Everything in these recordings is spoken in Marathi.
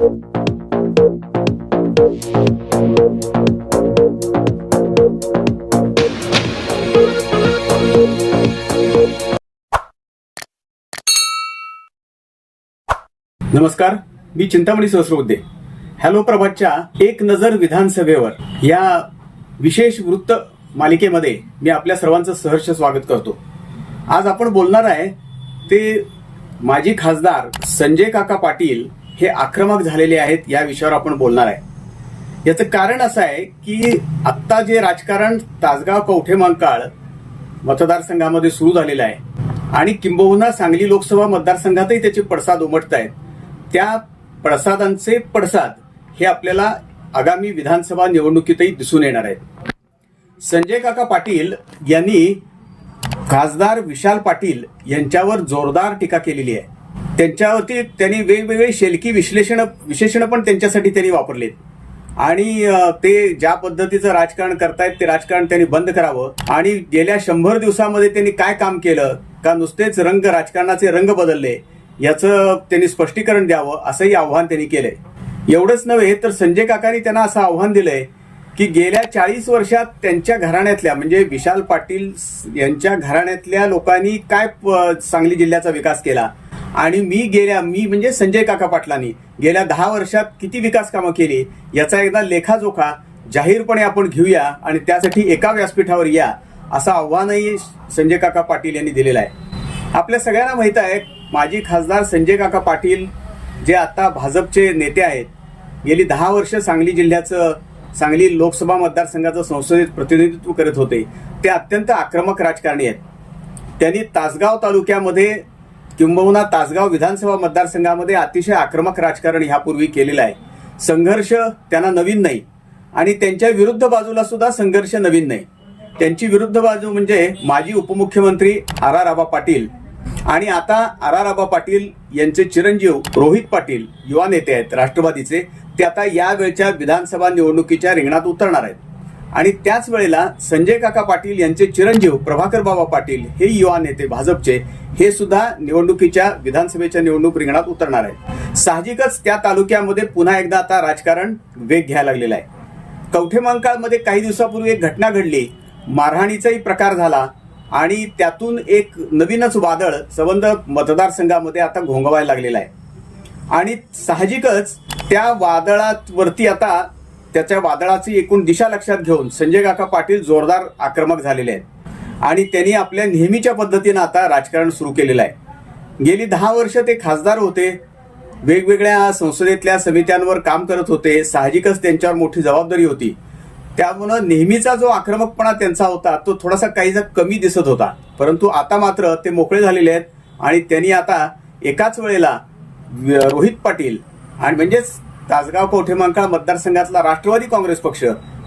नमस्कार मी चिंतामणी सहस्रबुद्धे. हॅलो प्रभातच्या एक नजर विधानसभेवर या विशेष वृत्त मालिकेमध्ये मी आपल्या सर्वांचं सहर्ष स्वागत करतो. आज आपण बोलणार आहे ते माजी खासदार संजय काका पाटील हे आक्रमक झालेले आहेत या विषयावर आपण बोलणार आहे. याचं कारण असं आहे की आत्ता जे राजकारण तासगाव कवठे मंकाळ मतदारसंघामध्ये सुरू झालेलं आहे आणि किंबहुना सांगली लोकसभा मतदारसंघातही त्याचे पडसाद उमटत आहेत. त्या पडसादांचे पडसाद हे आपल्याला आगामी विधानसभा निवडणुकीतही दिसून येणार आहेत. संजय काका पाटील यांनी खासदार विशाल पाटील यांच्यावर जोरदार टीका केलेली आहे. त्यांच्यावरती त्यांनी वेगवेगळे शेलकी विश्लेषण विशेषण पण त्यांच्यासाठी त्यांनी वापरलेत. आणि ते ज्या पद्धतीचं राजकारण करतायत ते राजकारण त्यांनी बंद करावं. आणि गेल्या शंभर दिवसामध्ये त्यांनी काय काम केलं का नुसतेच रंग राजकारणाचे रंग बदलले याचं त्यांनी स्पष्टीकरण द्यावं असंही आव्हान त्यांनी केलंय. एवढंच नव्हे तर संजय काकांनी त्यांना असं आव्हान दिलंय की गेल्या चाळीस वर्षात त्यांच्या घराण्यातल्या म्हणजे विशाल पाटील यांच्या घराण्यातल्या लोकांनी काय सांगली जिल्ह्याचा विकास केला? आणि मी गेल्या मी म्हणजे संजय काका पाटलांनी गेल्या दहा वर्षात किती विकास कामं केली याचा एकदा लेखाजोखा जाहीरपणे आपण घेऊया आणि त्यासाठी एका व्यासपीठावर या असं आव्हानही संजय काका पाटील यांनी दिलेलं आहे. आपल्या सगळ्यांना माहीत आहे माजी खासदार संजय काका पाटील जे आता भाजपचे नेते आहेत गेली दहा वर्ष सांगली जिल्ह्याचं सांगली लोकसभा मतदारसंघाचं संसदेत प्रतिनिधित्व करत होते. ते अत्यंत आक्रमक राजकारणी आहेत. त्यांनी तासगाव तालुक्यामध्ये किंबहुना तासगाव विधानसभा मतदारसंघामध्ये अतिशय आक्रमक राजकारण ह्यापूर्वी केलेलं आहे. संघर्ष त्यांना नवीन नाही आणि त्यांच्या विरुद्ध बाजूला सुद्धा संघर्ष नवीन नाही. त्यांची विरुद्ध बाजू म्हणजे माजी उपमुख्यमंत्री आर आर आबा पाटील आणि आता आर आर आबा पाटील यांचे चिरंजीव रोहित पाटील युवा नेते आहेत राष्ट्रवादीचे ते आता यावेळच्या विधानसभा निवडणुकीच्या रिंगणात उतरणार आहेत. आणि त्याच वेळेला संजय काका पाटील यांचे चिरंजीव प्रभाकर बाबा पाटील हे युवा नेते भाजपचे हे सुद्धा निवडणुकीच्या विधानसभेच्या निवडणूक रिंगणात उतरणार आहेत. साहजिकच त्या तालुक्यामध्ये पुन्हा एकदा आता राजकारण वेग घ्यायला लागलेला आहे. कवठे मंकाळमध्ये काही दिवसापूर्वी एक घटना घडली. मारहाणीचाही प्रकार झाला आणि त्यातून एक नवीनच वादळ संबंध मतदारसंघामध्ये आता घोंगवायला लागलेला आहे. आणि साहजिकच त्या वादळावरती आता त्याच्या वादळाची एकूण दिशा लक्षात घेऊन संजय काका पाटील जोरदार आक्रमक झालेले आहेत. आणि त्यांनी आपल्या नेहमीच्या पद्धतीनं आता राजकारण सुरू केलेलं आहे. गेली दहा वर्ष ते खासदार होते. वेगवेगळ्या संसदेतल्या समित्यांवर काम करत होते. साहजिकच त्यांच्यावर मोठी जबाबदारी होती. त्यामुळं नेहमीचा जो आक्रमकपणा त्यांचा होता तो थोडासा काहीसा कमी दिसत होता. परंतु आता मात्र ते मोकळे झालेले आहेत. आणि त्यांनी आता एकाच वेळेला रोहित पाटील आणि म्हणजेच तासगाव कवठेमांकाळ मतदारसंघातला राष्ट्रवादी काँग्रेस पक्ष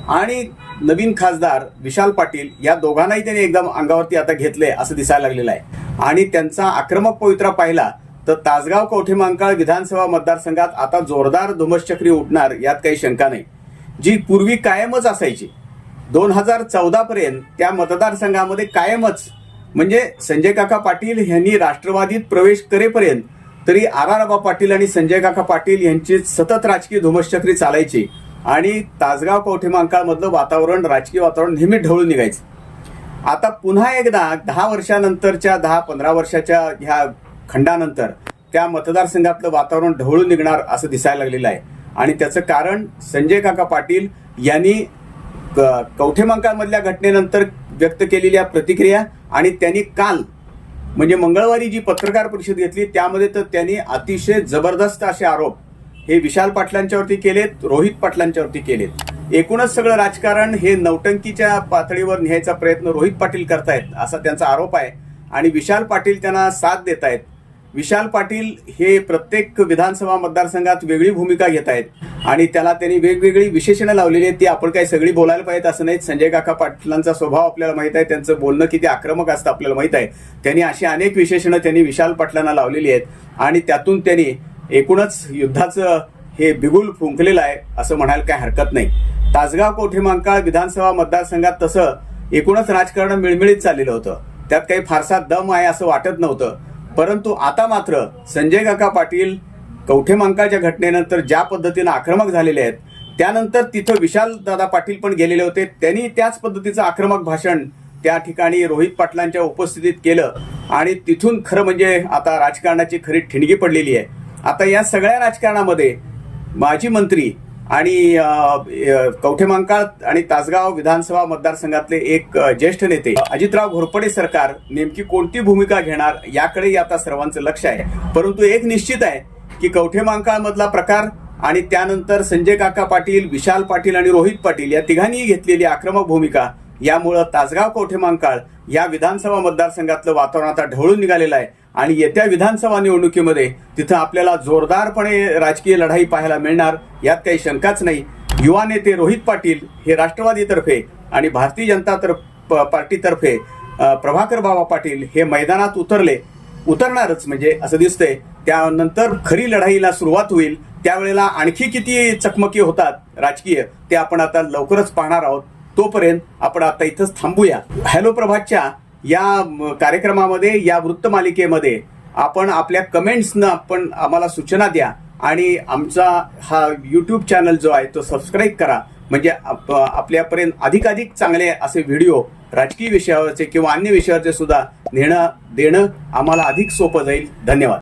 आणि नवीन खासदार विशाल पाटील या दोघांनाही त्यांनी एकदम अंगावरती आता घेतले असं दिसायला लागलेलं आहे. आणि त्यांचा आक्रमक पवित्रा पाहिला तर तासगाव कवठेमांकाळ विधानसभा मतदारसंघात आता जोरदार धुमश्चक्री उठणार यात काही शंका नाही. जी पूर्वी कायमच असायची दोन हजार चौदापर्यंत त्या मतदारसंघामध्ये कायमच म्हणजे संजय काका पाटील यांनी राष्ट्रवादीत प्रवेश करेपर्यंत तरी आर आर पाटील आणि संजय काका पाटील यांची सतत राजकीय धुमश्चक्री चालायची आणि तासगाव कवठेमांकाळमधलं वातावरण राजकीय वातावरण नेहमी ढवळून निघायचं. आता पुन्हा एकदा दहा वर्षानंतरच्या दहा पंधरा वर्षाच्या ह्या खंडानंतर त्या मतदारसंघातलं वातावरण ढवळून निघणार असं दिसायला लागलेलं आहे. आणि त्याचं कारण संजय काका पाटील यांनी क- घटनेनंतर व्यक्त केलेल्या प्रतिक्रिया आणि त्यांनी काल म्हणजे मंगळवारी जी पत्रकार परिषद घेतली त्यामध्ये तर त्यांनी अतिशय जबरदस्त असे आरोप हे विशाल पाटलांच्यावरती केलेत रोहित पाटलांच्यावरती केलेत. एकूणच सगळं राजकारण हे नौटंकीच्या पातळीवर न्यायचा प्रयत्न रोहित पाटील करतायत असा त्यांचा आरोप आहे. आणि विशाल पाटील त्यांना साथ देत आहेत विशाल पाटील हे प्रत्येक विधानसभा मतदारसंघात वेगळी भूमिका घेत आहेत आणि त्याला त्यांनी वेगवेगळी विशेषणं लावलेली आहेत ती आपण काही सगळी बोलायला पाहिजे असं नाही. संजय काका पाटलांचा स्वभाव आपल्याला माहीत आहे त्यांचं बोलणं किती आक्रमक असतं आपल्याला माहीत आहे. त्यांनी अशी अनेक विशेषणं त्यांनी विशाल पाटलांना लावलेली आहेत आणि त्यातून त्यांनी एकूणच युद्धाचं हे बिगुल फुंकलेलं आहे असं म्हणायला काही हरकत नाही. तासगाव कोठेमांकाळ विधानसभा मतदारसंघात तसं एकूणच राजकारण मिळमिळीत चाललेलं होतं. त्यात काही फारसा दम आहे असं वाटत नव्हतं. परंतु आता मात्र संजय काका पाटील कवठेमांकाच्या घटनेनंतर ज्या पद्धतीनं आक्रमक झालेले आहेत त्यानंतर तिथं विशाल दादा पाटील पण गेलेले होते. त्यांनी त्याच पद्धतीचं आक्रमक भाषण त्या ठिकाणी रोहित पाटलांच्या उपस्थितीत केलं. आणि तिथून खरं म्हणजे आता राजकारणाची खरी ठिणगी पडलेली आहे. आता या सगळ्या राजकारणामध्ये माजी मंत्री आणि अ, कवठेमंकाळ आणि तासगाव विधानसभा मतदारसंघातले एक ज्येष्ठ नेते अजितराव घोरपडे सरकार नेमकी कोणती भूमिका घेणार याकडे आता सर्वांचं लक्ष आहे. परंतु एक निश्चित आहे की कवठेमंकाळ मधला प्रकार आणि त्यानंतर संजय काका पाटील विशाल पाटील आणि रोहित पाटील या तिघांनीही घेतलेली आक्रमक भूमिका यामुळं तासगाव कवठेमंकाळ या विधानसभा मतदारसंघातलं वातावरण आता ढवळून निघालेलं आहे. आणि येत्या विधानसभा निवडणुकीमध्ये तिथं आपल्याला जोरदारपणे राजकीय लढाई पाहायला मिळणार यात काही शंकाच नाही. युवा नेते रोहित पाटील हे राष्ट्रवादीतर्फे आणि भारतीय जनता तर प- पार्टीतर्फे प्रभाकर बाबा पाटील हे मैदानात उतरले. उतरणारच म्हणजे असं दिसतंय. त्यानंतर खरी लढाईला सुरुवात होईल. त्यावेळेला आणखी किती चकमकी होतात राजकीय ते आपण आता लवकरच पाहणार आहोत. तोपर्यंत आपण आता इथंच थांबूया. हॅलो प्रभातच्या या कार्यक्रमामध्ये या वृत्तमालिकेमध्ये आपण आपल्या कमेंट्सनं आपण आम्हाला सूचना द्या आणि आमचा हा यूट्यूब चॅनल जो आहे तो सबस्क्राईब करा. म्हणजे आप- आपल्यापर्यंत अधिकाधिक चांगले असे व्हिडिओ राजकीय विषयावरचे किंवा अन्य विषयावरचे सुद्धा नेणं देणं आम्हाला अधिक सोपं जाईल. धन्यवाद.